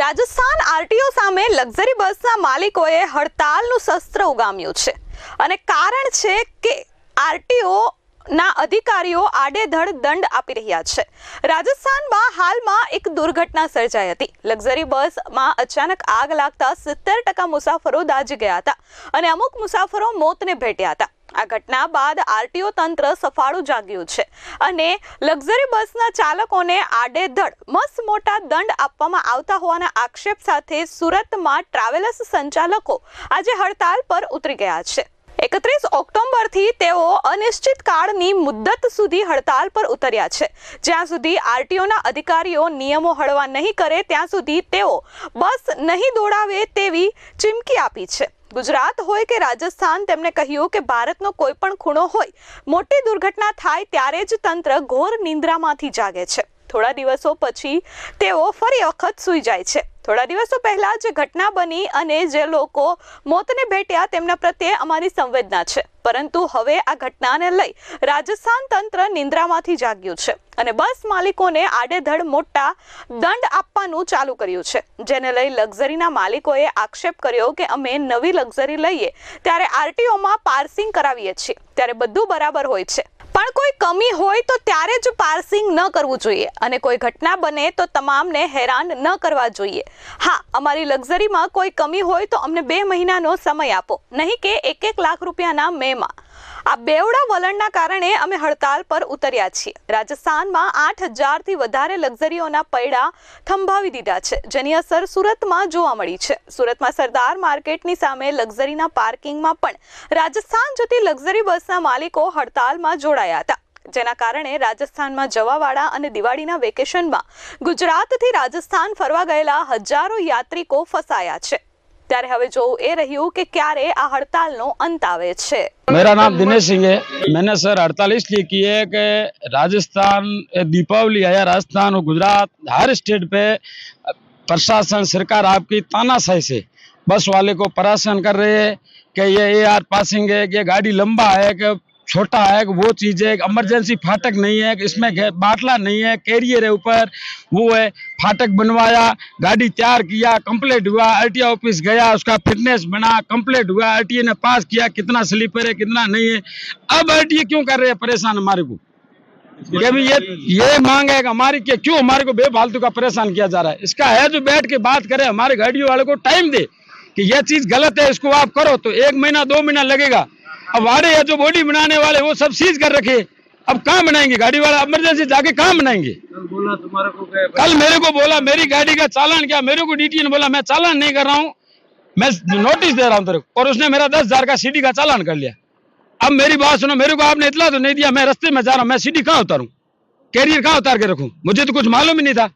Rajasthan RTO સામે luxury બસના માલિકોએ હડતાલનું શસ્ત્ર ઉગામ્યું છે. અને કારણ છે કે આરટીઓ ના અધિકારીઓ આડેધડ દંડ આપી રહ્યા છે. રાજસ્થાનમાં હાલમાં એક દુર્ઘટના સર્જાઈ હતી. લક્ઝરી બસમાં અચાનક આગ લાગતા સિત્તેર ટકા મુસાફરો દાજી ગયા હતા અને અમુક મુસાફરો મોતને ભેટ્યા હતા. આ ઘટના બાદ આરટીઓ તંત્ર સફાળું જાગ્યું છે અને લક્ઝરી બસના ચાલકોને આડેધડ મસ્ત મોટા દંડ આપવામાં આવતા હોવાના આક્ષેપ સાથે સુરતમાં ટ્રાવેલર્સ સંચાલકો આજે હડતાલ પર ઉતરી ગયા છે. એકત્રીસ ઓક્ટોબરથી તેઓ અનિશ્ચિત કાળની મુદ્દત સુધી હડતાલ પર ઉતર્યા છે. જ્યાં સુધી આરટીઓના અધિકારીઓ નિયમો હળવા નહીં કરે, ત્યાં સુધી તેઓ બસ નહીં દોડાવે તેવી ચીમકી આપી છે. ગુજરાત હોય કે રાજસ્થાન, તેમણે કહ્યું કે ભારતનો કોઈ પણ ખૂણો હોય, મોટી દુર્ઘટના થાય ત્યારે જ તંત્ર ઘોર નિંદ્રામાંથી જાગે છે. થોડા દિવસો પછી તેઓ ફરી વખત સૂઈ જાય છે. થોડા દિવસો પહેલા જે ઘટના બની અને જે લોકો મોતને ભેટ્યા તેમના પ્રત્યે અમારી સંવેદના છે. પરંતુ હવે આ ઘટનાને લઈ રાજસ્થાન તંત્ર નિંદ્રામાંથી જાગ્યું છે અને બસ માલિકોને આડેધડ મોટા દંડ આપવાનું ચાલુ કર્યું છે, જેને લઈ લક્ઝરીના માલિકોએ આક્ષેપ કર્યો કે અમે નવી લક્ઝરી લઈએ, ત્યારે આરટીઓમાં પાર્સિંગ કરાવીએ છીએ, ત્યારે બધું બરાબર હોય છે. પણ કોઈ કમી હોય તો ત્યારે જ પાર્સિંગ ન કરવું જોઈએ અને કોઈ ઘટના બને તો તમામને હેરાન ન કરવા જોઈએ. હા, અમારી લક્ઝરીમાં કોઈ કમી હોય તો અમને બે મહિનાનો સમય આપો. નહીં કે એક એક લાખ રૂપિયાના મેમાં. આ બેવડા વલણના કારણે અમે હડતાલ પર ઉતર્યા છીએ. રાજસ્થાનમાં આઠ હજારથી વધારે લક્ઝરીઓના પૈડા થંભાવી દીધા છે, જેની અસર સુરતમાં જોવા મળી છે. સુરતમાં સરદાર માર્કેટની સામે લક્ઝરીના પાર્કિંગમાં પણ રાજસ્થાન જતી લક્ઝરી બસના માલિકો હડતાલમાં જોડાયા હતા. જેના કારણે રાજસ્થાનમાં જવાવાળા અને દિવાળીના વેકેશનમાં ગુજરાતથી રાજસ્થાન ફરવા ગયેલા હજારો યાત્રિકો ફસાયા છે. ત્યારે હવે જોવું એ રહ્યું કે ક્યારે આ હડતાલનો અંત આવે છે मेरा नाम दिनेश सिंह है मैंने सर हड़ताल इसलिए की है कि राजस्थान ए, दीपावली आया राजस्थान और गुजरात हर स्टेट पे प्रशासन सरकार आपकी तानाशाही से बस वाले को परेशान कर रहे हैं कि ये ए आर पासिंग है कि ये गाड़ी लंबा है कि छोटा है, वो चीज़ है इमरजेंसी फाटक नहीं है इसमें बाटला नहीं है कैरियर है ऊपर, वो है, फाटक बनवाया, गाड़ी तैयार किया कंप्लीट हुआ आरटीओ ऑफ़िस गया, उसका फिटनेस बना कंप्लीट हुआ आरटीए ने पास किया, कितना स्लीपर है, कितना नहीं है। अब आरटीए क्यों कर रहे हैं परेशान हमारे को? अभी ये ये मांग है हमारी क्यों हमारे को बेफालतू का परेशान किया जा रहा है? इसका है जो बैठ के बात करे, हमारे गाड़ियों वाले को टाइम दे कि ये चीज़ गलत है, इसको आप करो तो एक महीना, दो महीना लगेगा। अब वाड़े या जो बॉडी बनाने वाले वो सब सीज कर रखे अब कहाँ बनाएँगे? गाड़ी वाला इमरजेंसी जाके कहाँ बनाएँगे? बोला तुम्हारे को क्या कल मेरे को बोला मेरी गाड़ी का चालान क्या? मेरे को डीटी ने बोला मैं चालान नहीं कर रहा हूँ। मैं नोटिस दे रहा हूँ तेरे को। और उसने मेरा दस हज़ार का सीडी का चालान कर लिया। अब मेरी बात सुनो मेरे को आपने इतला तो नहीं दिया मैं रस्ते में जा रहा हूँ मैं सीडी कहाँ उतारूँ? कैरियर कहाँ उतार के रखूँ? मुझे तो कुछ मालूम ही नहीं था।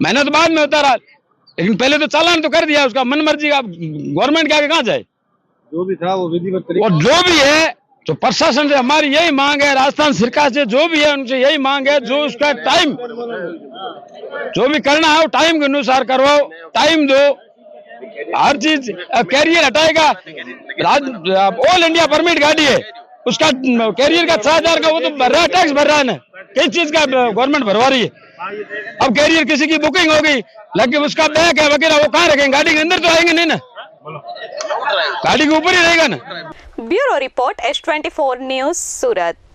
मैंने तो बाद में उतारा लेकिन पहले तो चालान तो कर दिया उसका मन मर्ज़ी का गवर्नमेंट के आगे कहाँ जाए? जो भी था वो विधिवत और जो भी है तो प्रशासन से हमारी यही मांग है राजस्थान सरकार से जो भी है उनसे यही मांग है जो उसका टाइम जो भी करना है वो टाइम के अनुसार करवाओ टाइम दो। हर चीज़ कैरियर हटाएगा। राज ऑल इंडिया परमिट गाड़ी है उसका कैरियर का छह हज़ार का वो तो भर रहा है टैक्स भर रहा है ना। किस चीज़ का गवर्नमेंट भरवा रही है। अब कैरियर किसी की बुकिंग हो गई लेकिन उसका बैग है वगैरह वो कहाँ रखेंगे? गाड़ी के अंदर तो आएँगे नहीं ना। ગાડી ઉપર રહી ને. Bureau report S twenty four news Surat.